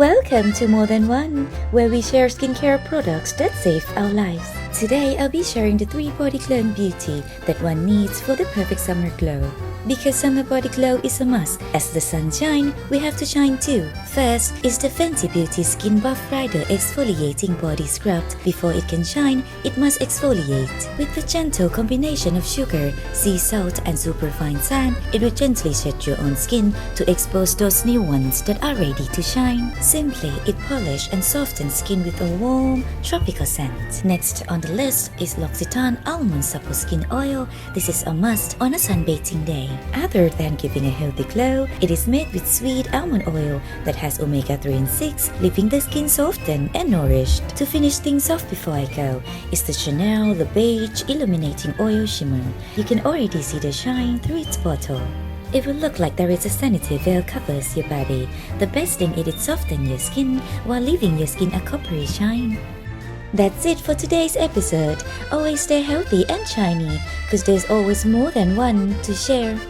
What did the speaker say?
Welcome to More Than One, where we share skincare products that save our lives. Today, I'll be sharing the three body glowing beauty that one needs for the perfect summer glow. Because summer body glow is a must. As the sun shines, we have to shine too. First is the Fenty Beauty Skin Buff Rider Exfoliating Body Scrub. Before it can shine, it must exfoliate. With the gentle combination of sugar, sea salt, and superfine sand, it will gently shed your own skin to expose those new ones that are ready to shine. Simply, it polish and softens skin with a warm, tropical scent. Next on the list is L'Occitane Almond Supple Skin Oil. This is a must on a sunbathing day. Other than giving a healthy glow, it is made with sweet almond oil that has omega 3 and 6, leaving the skin softened and nourished. To finish things off before I go is the Chanel The Beige Illuminating Oil Shimmer. You can already see the shine through its bottle. It will look like there is a sanitary veil covers your body. The best thing is it softens your skin while leaving your skin a coppery shine. That's it for today's episode. Always stay healthy and shiny, because there's always more than one to share.